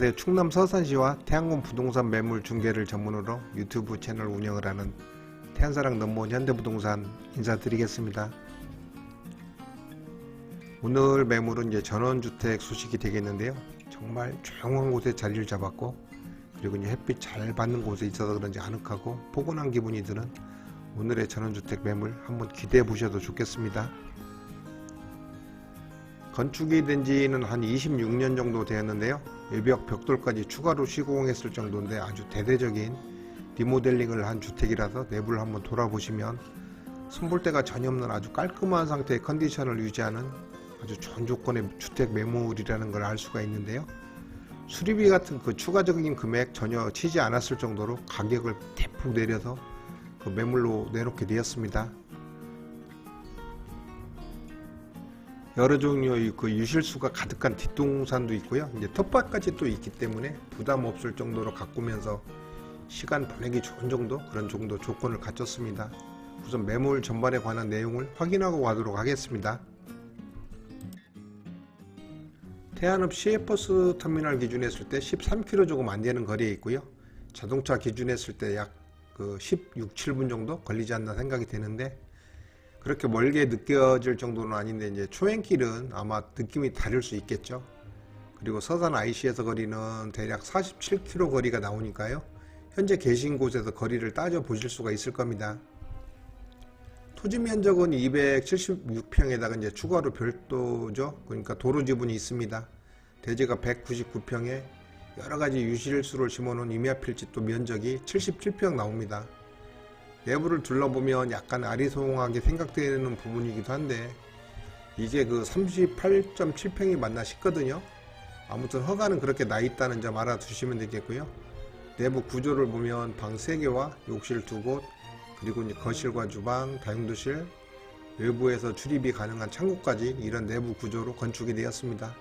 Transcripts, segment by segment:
안녕하세요. 충남 서산시와 태양군 부동산 매물 중개를 전문으로 유튜브 채널 운영을 하는 태안사랑 넘버원 현대부동산 인사드리겠습니다. 오늘 매물은 이제 전원주택 소식이 되겠는데요. 정말 조용한 곳에 자리를 잡았고 그리고 이제 햇빛 잘 받는 곳에 있어서 그런지 아늑하고 포근한 기분이 드는 오늘의 전원주택 매물 한번 기대해 보셔도 좋겠습니다. 건축이 된 지는 한 26년 정도 되었는데요. 외벽 벽돌까지 추가로 시공했을 정도인데 아주 대대적인 리모델링을 한 주택이라서 내부를 한번 돌아보시면 손볼데가 전혀 없는 아주 깔끔한 상태의 컨디션을 유지하는 아주 좋은 조건의 주택 매물이라는 걸 알 수가 있는데요. 수리비 같은 그 추가적인 금액 전혀 치지 않았을 정도로 가격을 대폭 내려서 그 매물로 내놓게 되었습니다. 여러 종류의 그 유실수가 가득한 뒷동산도 있고요. 이제 텃밭까지 또 있기 때문에 부담 없을 정도로 가꾸면서 시간 보내기 좋은 정도 그런 정도 조건을 갖췄습니다. 우선 매물 전반에 관한 내용을 확인하고 가도록 하겠습니다. 태안읍 시외버스 터미널 기준했을 때 13km 조금 안 되는 거리에 있고요. 자동차 기준했을 때 약 그 16, 7분 정도 걸리지 않나 생각이 되는데 그렇게 멀게 느껴질 정도는 아닌데 이제 초행길은 아마 느낌이 다를 수 있겠죠. 그리고 서산 IC에서 거리는 대략 47km 거리가 나오니까요. 현재 계신 곳에서 거리를 따져 보실 수가 있을 겁니다. 토지 면적은 276평에다가 이제 추가로 별도죠. 그러니까 도로 지분이 있습니다. 대지가 199평에 여러 가지 유실수를 심어놓은 임야필지 또 면적이 77평 나옵니다. 내부를 둘러보면 약간 아리송하게 생각되는 부분이기도 한데 이게 그 38.7평이 맞나 싶거든요. 아무튼 허가는 그렇게 나 있다는 점 알아두시면 되겠고요. 내부 구조를 보면 방 3개와 욕실 2곳 그리고 이제 거실과 주방, 다용도실 외부에서 출입이 가능한 창고까지 이런 내부 구조로 건축이 되었습니다.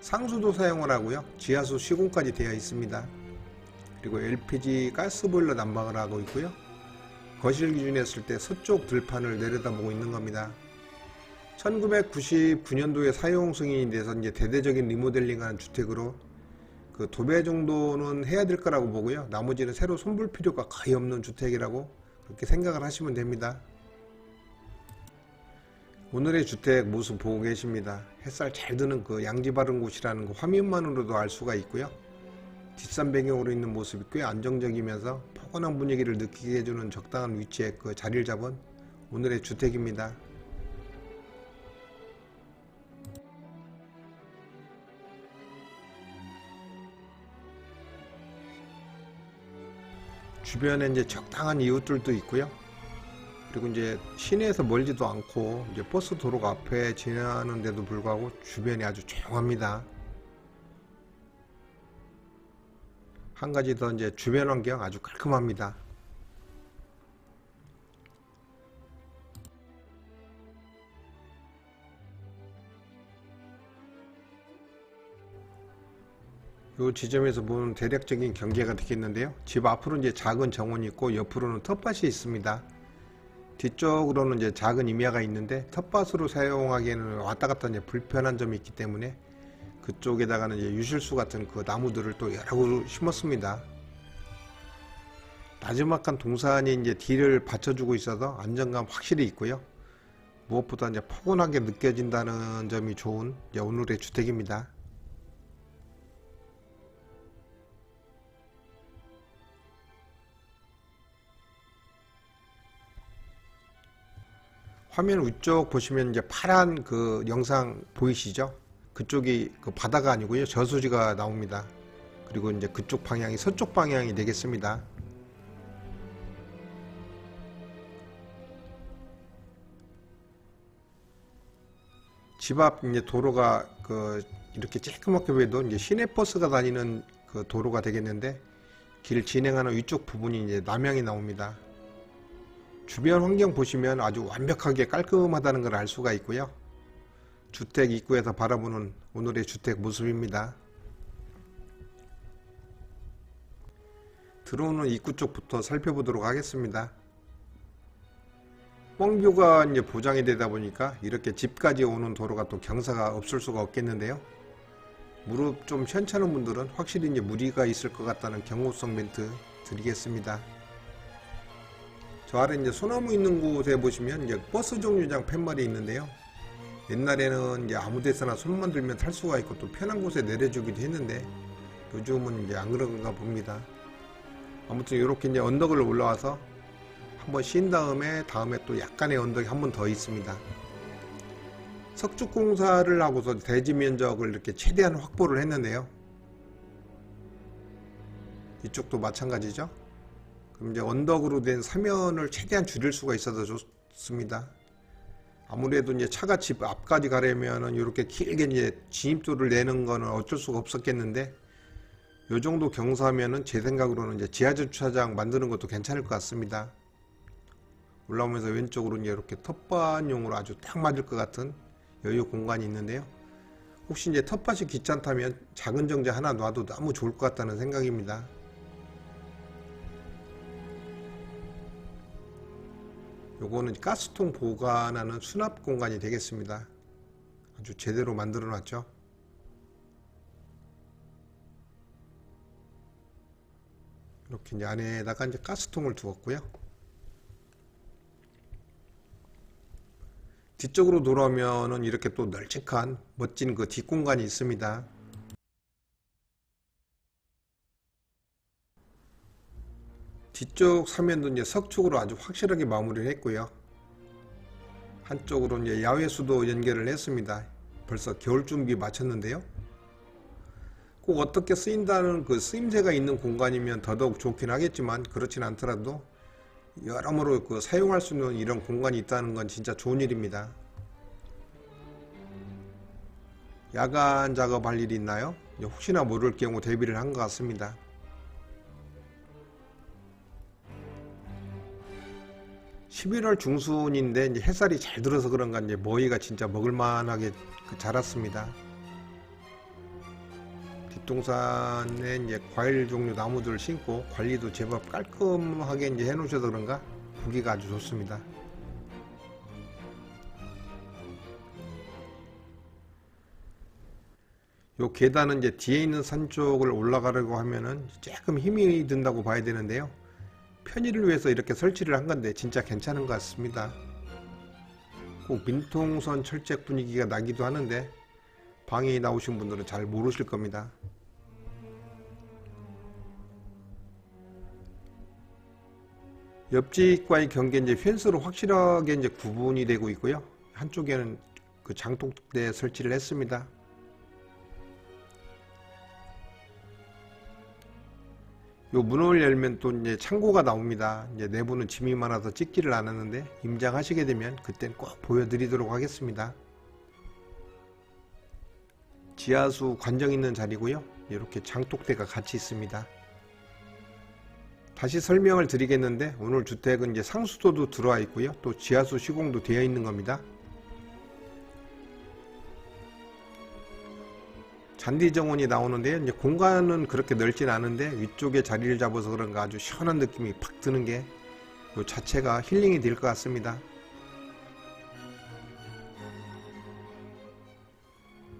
상수도 사용을 하고요. 지하수 시공까지 되어 있습니다. 그리고 LPG 가스보일러 난방을 하고 있고요. 거실 기준했을 때 서쪽 들판을 내려다보고 있는 겁니다. 1999년도에 사용 승인이 돼서 이제 대대적인 리모델링한 주택으로 그 도배 정도는 해야 될 거라고 보고요. 나머지는 새로 손볼 필요가 거의 없는 주택이라고 그렇게 생각을 하시면 됩니다. 오늘의 주택 모습 보고 계십니다. 햇살 잘 드는 그 양지 바른 곳이라는 그 화면만으로도 알 수가 있고요. 뒷산 배경으로 있는 모습이 꽤 안정적이면서 포근한 분위기를 느끼게 해주는 적당한 위치에 그 자리를 잡은 오늘의 주택입니다. 주변에 이제 적당한 이웃들도 있고요. 그리고 이제 시내에서 멀지도 않고 이제 버스 도로가 앞에 지나는데도 불구하고 주변이 아주 조용합니다. 한 가지 더 이제 주변 환경 아주 깔끔합니다. 이 지점에서 보는 대략적인 경계가 되겠는데요. 집 앞으로 이제 작은 정원이 있고 옆으로는 텃밭이 있습니다. 뒤쪽으로는 이제 작은 임야가 있는데 텃밭으로 사용하기에는 왔다 갔다 이제 불편한 점이 있기 때문에 그쪽에다가는 이제 유실수 같은 그 나무들을 또 여러 그루 심었습니다. 나지막한 동산이 이제 뒤를 받쳐주고 있어서 안정감 확실히 있고요. 무엇보다 이제 포근하게 느껴진다는 점이 좋은 오늘의 주택입니다. 화면 위쪽 보시면 이제 파란 그 영상 보이시죠? 그쪽이 그 바다가 아니고요. 저수지가 나옵니다. 그리고 이제 그쪽 방향이 서쪽 방향이 되겠습니다. 집 앞 이제 도로가 그 이렇게 쬐끄맣게 보여도 이제 시내버스가 다니는 그 도로가 되겠는데 길 진행하는 위쪽 부분이 이제 남향이 나옵니다. 주변 환경 보시면 아주 완벽하게 깔끔하다는 걸 알 수가 있고요. 주택 입구에서 바라보는 오늘의 주택 모습입니다. 들어오는 입구 쪽부터 살펴보도록 하겠습니다. 뻥뷰가 이제 보장이 되다 보니까 이렇게 집까지 오는 도로가 또 경사가 없을 수가 없겠는데요. 무릎 좀 현찮은 분들은 확실히 이제 무리가 있을 것 같다는 경고성 멘트 드리겠습니다. 저 아래 이제 소나무 있는 곳에 보시면 이제 버스 정류장 팻말이 있는데요. 옛날에는 이제 아무 데서나 손만 들면 탈 수가 있고 또 편한 곳에 내려주기도 했는데 요즘은 이제 안 그런가 봅니다. 아무튼 이렇게 이제 언덕을 올라와서 한번 쉰 다음에 다음에 또 약간의 언덕이 한 번 더 있습니다. 석축 공사를 하고서 대지 면적을 이렇게 최대한 확보를 했는데요. 이쪽도 마찬가지죠. 그럼 이제 언덕으로 된 사면을 최대한 줄일 수가 있어서 좋습니다. 아무래도 이제 차가 집 앞까지 가려면은 이렇게 길게 이제 진입도를 내는 거는 어쩔 수가 없었겠는데 요 정도 경사면은 제 생각으로는 이제 지하 주차장 만드는 것도 괜찮을 것 같습니다. 올라오면서 왼쪽으로 이제 이렇게 텃밭용으로 아주 딱 맞을 것 같은 여유 공간이 있는데요. 혹시 이제 텃밭이 귀찮다면 작은 정자 하나 놔도 너무 좋을 것 같다는 생각입니다. 요거는 가스통 보관하는 수납 공간이 되겠습니다. 아주 제대로 만들어 놨죠. 이렇게 이제 안에다가 이제 가스통을 두었고요. 뒤쪽으로 돌아오면은 이렇게 또 널찍한 멋진 그 뒷공간이 있습니다. 뒤쪽 사면도 이제 석축으로 아주 확실하게 마무리를 했고요. 한쪽으로 이제 야외 수도 연결을 했습니다. 벌써 겨울 준비 마쳤는데요. 꼭 어떻게 쓰인다는 그 쓰임새가 있는 공간이면 더더욱 좋긴 하겠지만 그렇진 않더라도 여러모로 그 사용할 수 있는 이런 공간이 있다는 건 진짜 좋은 일입니다. 야간 작업할 일이 있나요? 혹시나 모를 경우 대비를 한 것 같습니다. (11월) 중순인데 이제 햇살이 잘 들어서 그런가 이제 머위가 진짜 먹을만하게 그 자랐습니다. 뒷동산에 이제 과일 종류 나무들을 심고 관리도 제법 깔끔하게 이제 해 놓으셔서 그런가 보기가 아주 좋습니다. 요 계단은 이제 뒤에 있는 산 쪽을 올라가려고 하면은 조금 힘이 든다고 봐야 되는데요. 편의를 위해서 이렇게 설치를 한 건데 진짜 괜찮은 것 같습니다. 꼭 민통선 철책 분위기가 나기도 하는데 방에 나오신 분들은 잘 모르실 겁니다. 옆집과의 경계 이제 펜스로 확실하게 이제 구분이 되고 있고요. 한쪽에는 그 장독대 설치를 했습니다. 요 문을 열면 또 이제 창고가 나옵니다. 이제 내부는 짐이 많아서 찍지를 않았는데 임장하시게 되면 그땐 꼭 보여드리도록 하겠습니다. 지하수 관정 있는 자리고요. 이렇게 장독대가 같이 있습니다. 다시 설명을 드리겠는데 오늘 주택은 이제 상수도도 들어와 있고요. 또 지하수 시공도 되어 있는 겁니다. 잔디 정원이 나오는데요. 이제 공간은 그렇게 넓진 않은데 위쪽에 자리를 잡아서 그런가 아주 시원한 느낌이 팍 드는 게이 자체가 힐링이 될 것 같습니다.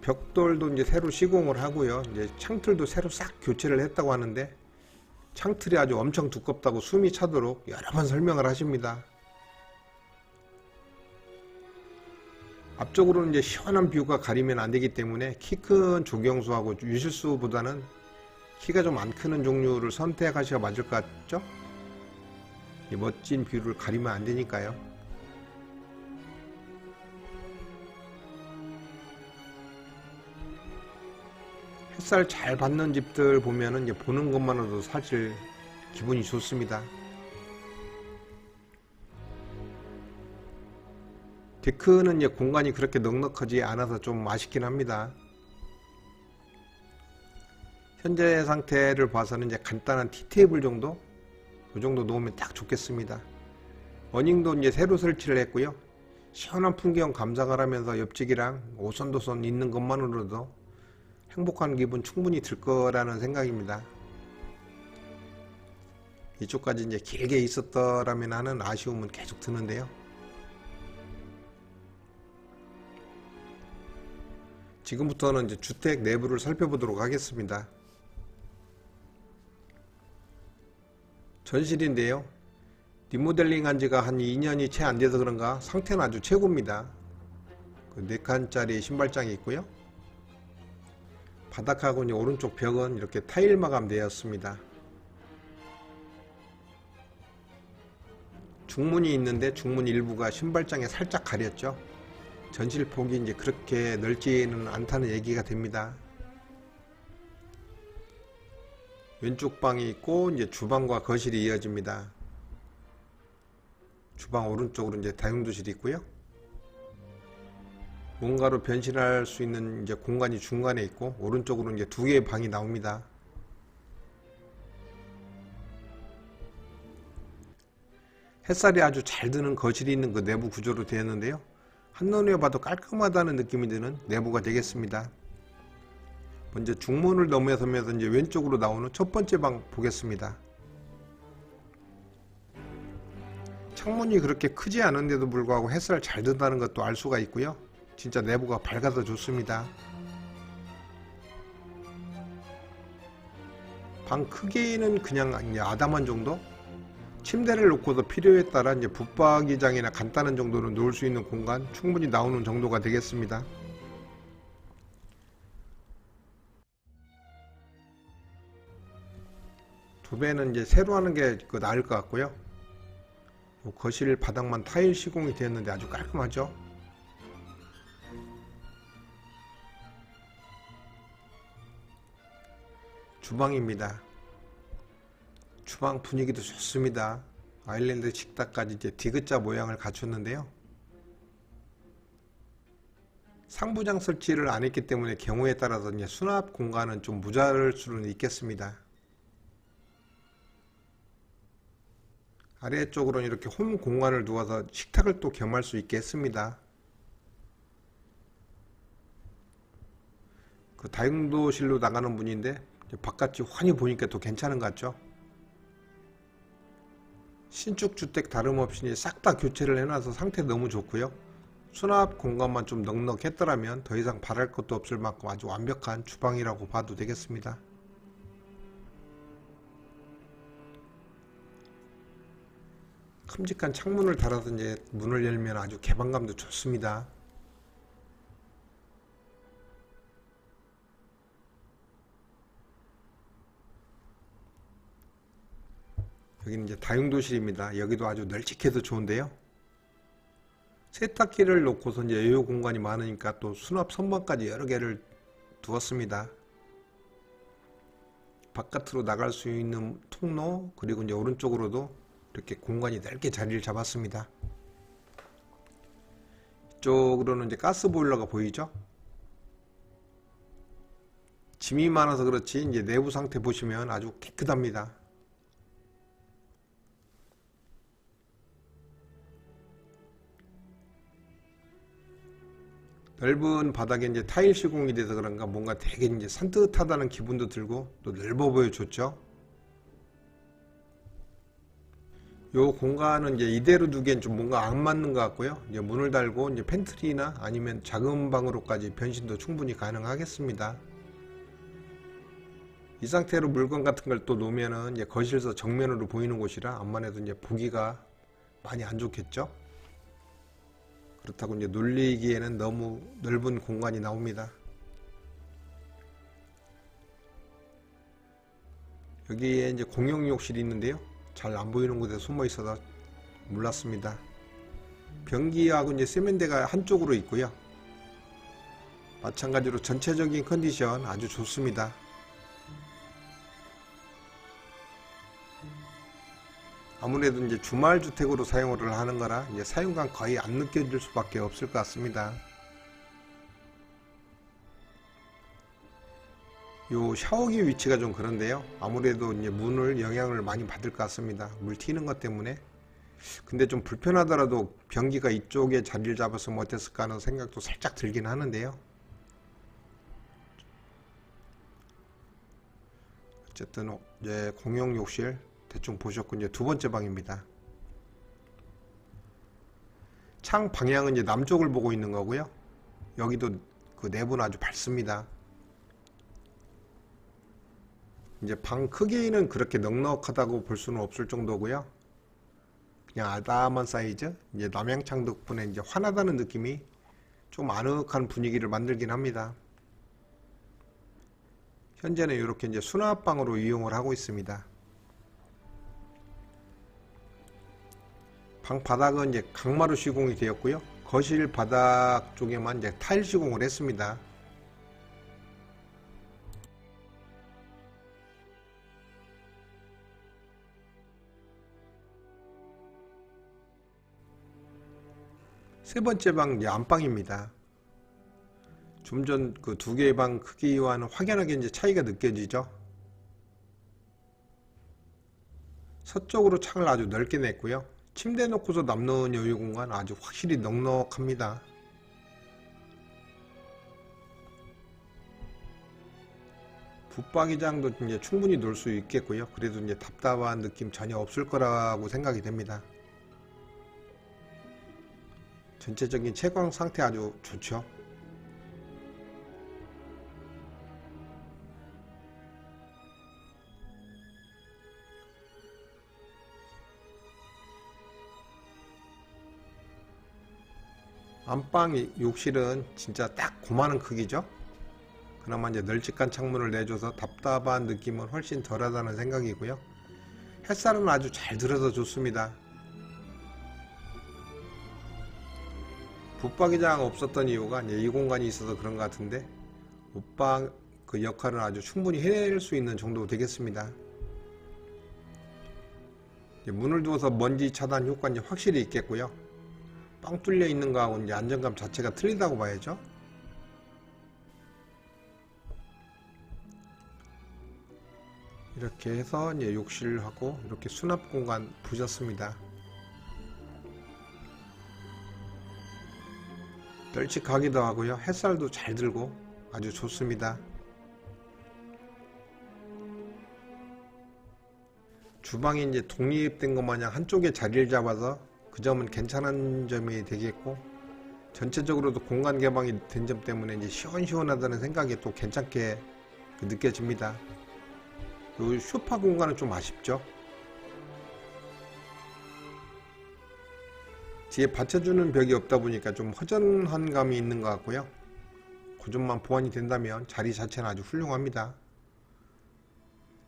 벽돌도 이제 새로 시공을 하고요. 이제 창틀도 새로 싹 교체를 했다고 하는데 창틀이 아주 엄청 두껍다고 숨이 차도록 여러 번 설명을 하십니다. 앞쪽으로는 이제 시원한 뷰가 가리면 안 되기 때문에 키 큰 조경수하고 유실수보다는 키가 좀 안 크는 종류를 선택하셔야 맞을 것 같죠? 이 멋진 뷰를 가리면 안 되니까요. 햇살 잘 받는 집들 보면은 이제 보는 것만으로도 사실 기분이 좋습니다. 데크는 이제 공간이 그렇게 넉넉하지 않아서 좀 아쉽긴 합니다. 현재 상태를 봐서는 이제 간단한 티테이블 정도? 이 정도 놓으면 딱 좋겠습니다. 어닝도 이제 새로 설치를 했고요. 시원한 풍경 감상을 하면서 옆집이랑 오손도손 있는 것만으로도 행복한 기분 충분히 들 거라는 생각입니다. 이쪽까지 이제 길게 있었더라면 하는 아쉬움은 계속 드는데요. 지금부터는 이제 주택 내부를 살펴보도록 하겠습니다. 전실인데요. 리모델링 한 지가 한 2년이 채 안 돼서 그런가 상태는 아주 최고입니다. 그 4칸짜리 신발장이 있고요. 바닥하고 이제 오른쪽 벽은 이렇게 타일 마감되었습니다. 중문이 있는데 중문 일부가 신발장에 살짝 가렸죠. 전실 폭이 이제 그렇게 넓지는 않다는 얘기가 됩니다. 왼쪽 방이 있고 이제 주방과 거실이 이어집니다. 주방 오른쪽으로 이제 다용도실이 있고요. 뭔가로 변신할 수 있는 이제 공간이 중간에 있고 오른쪽으로 이제 두 개의 방이 나옵니다. 햇살이 아주 잘 드는 거실이 있는 그 내부 구조로 되었는데요. 한눈에 봐도 깔끔하다는 느낌이 드는 내부가 되겠습니다. 먼저 중문을 넘어서면서 이제 왼쪽으로 나오는 첫 번째 방 보겠습니다. 창문이 그렇게 크지 않은데도 불구하고 햇살 잘 든다는 것도 알 수가 있고요. 진짜 내부가 밝아서 좋습니다. 방 크기는 그냥 아담한 정도? 침대를 놓고도 필요에 따라 이제 붙박이장이나 간단한 정도는 놓을 수 있는 공간 충분히 나오는 정도가 되겠습니다. 두 배는 이제 새로 하는 게그 나을 것 같고요. 요 거실 바닥만 타일 시공이 되었는데 아주 깔끔하죠. 주방입니다. 주방 분위기도 좋습니다. 아일랜드 식탁까지 이제 디귿자 모양을 갖췄는데요. 상부장 설치를 안 했기 때문에 경우에 따라서 이제 수납 공간은 좀 모자랄 수는 있겠습니다. 아래쪽으로는 이렇게 홈 공간을 두어서 식탁을 또 겸할 수 있게 했습니다. 그 다용도실로 나가는 분인데 바깥이 환히 보니까 또 괜찮은 것 같죠? 신축 주택 다름없이 싹 다 교체를 해놔서 상태 너무 좋고요. 수납 공간만 좀 넉넉했더라면 더 이상 바랄 것도 없을 만큼 아주 완벽한 주방이라고 봐도 되겠습니다. 큼직한 창문을 달아서 이제 문을 열면 아주 개방감도 좋습니다. 여기는 이제 다용도실입니다. 여기도 아주 널찍해서 좋은데요. 세탁기를 놓고서 이제 여유 공간이 많으니까 또 수납 선반까지 여러 개를 두었습니다. 바깥으로 나갈 수 있는 통로 그리고 이제 오른쪽으로도 이렇게 공간이 넓게 자리를 잡았습니다. 이쪽으로는 이제 가스 보일러가 보이죠? 짐이 많아서 그렇지 이제 내부 상태 보시면 아주 깨끗합니다. 넓은 바닥에 이제 타일 시공이 돼서 그런가 뭔가 되게 이제 산뜻하다는 기분도 들고 또 넓어 보여줬죠. 요 공간은 이제 이대로 두기엔 좀 뭔가 안 맞는 것 같고요. 이제 문을 달고 이제 팬트리나 아니면 작은 방으로까지 변신도 충분히 가능하겠습니다. 이 상태로 물건 같은 걸 또 놓으면은 이제 거실에서 정면으로 보이는 곳이라 암만 해도 이제 보기가 많이 안 좋겠죠. 그렇다고 이제 놀리기에는 너무 넓은 공간이 나옵니다. 여기에 이제 공용 욕실이 있는데요. 잘 안 보이는 곳에 숨어 있어서 몰랐습니다. 변기하고 이제 세면대가 한쪽으로 있고요. 마찬가지로 전체적인 컨디션 아주 좋습니다. 아무래도 이제 주말 주택으로 사용을 하는 거라 이제 사용감 거의 안 느껴질 수밖에 없을 것 같습니다. 요 샤워기 위치가 좀 그런데요. 아무래도 이제 문을 영향을 많이 받을 것 같습니다. 물 튀는 것 때문에. 근데 좀 불편하더라도 변기가 이쪽에 자리를 잡았으면 어땠을까 하는 생각도 살짝 들긴 하는데요. 어쨌든 이제 공용 욕실 대충 보셨군요. 두 번째 방입니다. 창 방향은 이제 남쪽을 보고 있는 거고요. 여기도 그 내부는 아주 밝습니다. 이제 방 크기는 그렇게 넉넉하다고 볼 수는 없을 정도고요. 그냥 아담한 사이즈. 이제 남양창 덕분에 이제 환하다는 느낌이 좀 아늑한 분위기를 만들긴 합니다. 현재는 이렇게 이제 수납방으로 이용을 하고 있습니다. 방 바닥은 이제 강마루 시공이 되었고요. 거실 바닥 쪽에만 이제 타일 시공을 했습니다. 세 번째 방 이제 안방입니다. 좀 전 그 두 개의 방 크기와는 확연하게 이제 차이가 느껴지죠. 서쪽으로 창을 아주 넓게 냈고요. 침대 놓고서 남는 여유 공간 아주 확실히 넉넉합니다. 붙박이장도 이제 충분히 놀 수 있겠고요. 그래도 이제 답답한 느낌 전혀 없을 거라고 생각이 됩니다. 전체적인 채광 상태 아주 좋죠. 안방 욕실은 진짜 딱 고마는 크기죠. 그나마 이제 널찍한 창문을 내줘서 답답한 느낌은 훨씬 덜하다는 생각이고요. 햇살은 아주 잘 들어서 좋습니다. 붙박이장 없었던 이유가 이제 이 공간이 있어서 그런 것 같은데 옷방 그 역할은 아주 충분히 해낼 수 있는 정도 되겠습니다. 문을 두어서 먼지 차단 효과 이제 확실히 있겠고요. 빵 뚫려 있는 거하고 이제 안정감 자체가 틀리다고 봐야죠. 이렇게 해서 이제 욕실하고 이렇게 수납 공간 부셨습니다. 널찍하기도 하고요. 햇살도 잘 들고 아주 좋습니다. 주방이 이제 독립된 것 마냥 한쪽에 자리를 잡아서 그 점은 괜찮은 점이 되겠고 전체적으로도 공간 개방이 된 점 때문에 이제 시원시원하다는 생각이 또 괜찮게 그 느껴집니다. 요 쇼파 공간은 좀 아쉽죠. 뒤에 받쳐주는 벽이 없다 보니까 좀 허전한 감이 있는 것 같고요. 그 점만 보완이 된다면 자리 자체는 아주 훌륭합니다.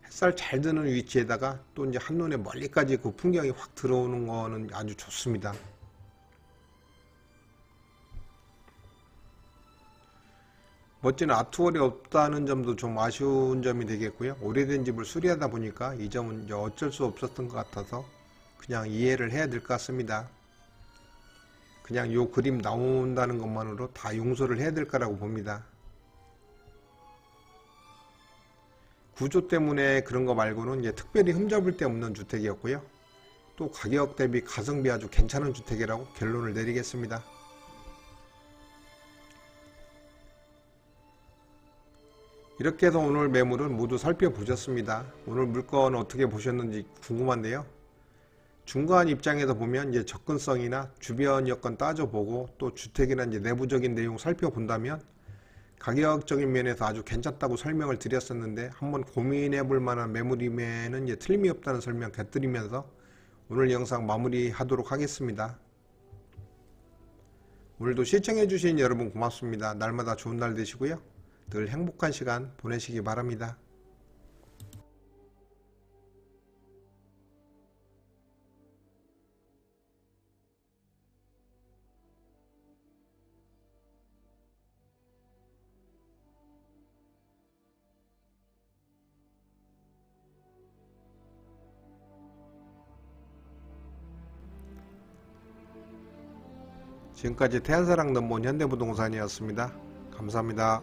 햇살 잘 드는 위치에다가 또 이제 한눈에 멀리까지 그 풍경이 확 들어오는 거는 아주 좋습니다. 멋진 아트월이 없다는 점도 좀 아쉬운 점이 되겠고요. 오래된 집을 수리하다 보니까 이 점은 어쩔 수 없었던 것 같아서 그냥 이해를 해야 될 것 같습니다. 그냥 요 그림 나온다는 것만으로 다 용서를 해야 될 거라고 봅니다. 구조 때문에 그런 거 말고는 이제 특별히 흠잡을 데 없는 주택이었고요. 또 가격 대비 가성비 아주 괜찮은 주택이라고 결론을 내리겠습니다. 이렇게 해서 오늘 매물은 모두 살펴보셨습니다. 오늘 물건 어떻게 보셨는지 궁금한데요. 중간 입장에서 보면 이제 접근성이나 주변 여건 따져보고 또 주택이나 이제 내부적인 내용 살펴본다면 가격적인 면에서 아주 괜찮다고 설명을 드렸었는데 한번 고민해 볼 만한 매물임에는 이제 틀림이 없다는 설명 곁들이면서 오늘 영상 마무리 하도록 하겠습니다. 오늘도 시청해 주신 여러분 고맙습니다. 날마다 좋은 날 되시고요. 늘 행복한 시간 보내시기 바랍니다. 지금까지 태안사랑 넘본 현대부동산이었습니다. 감사합니다.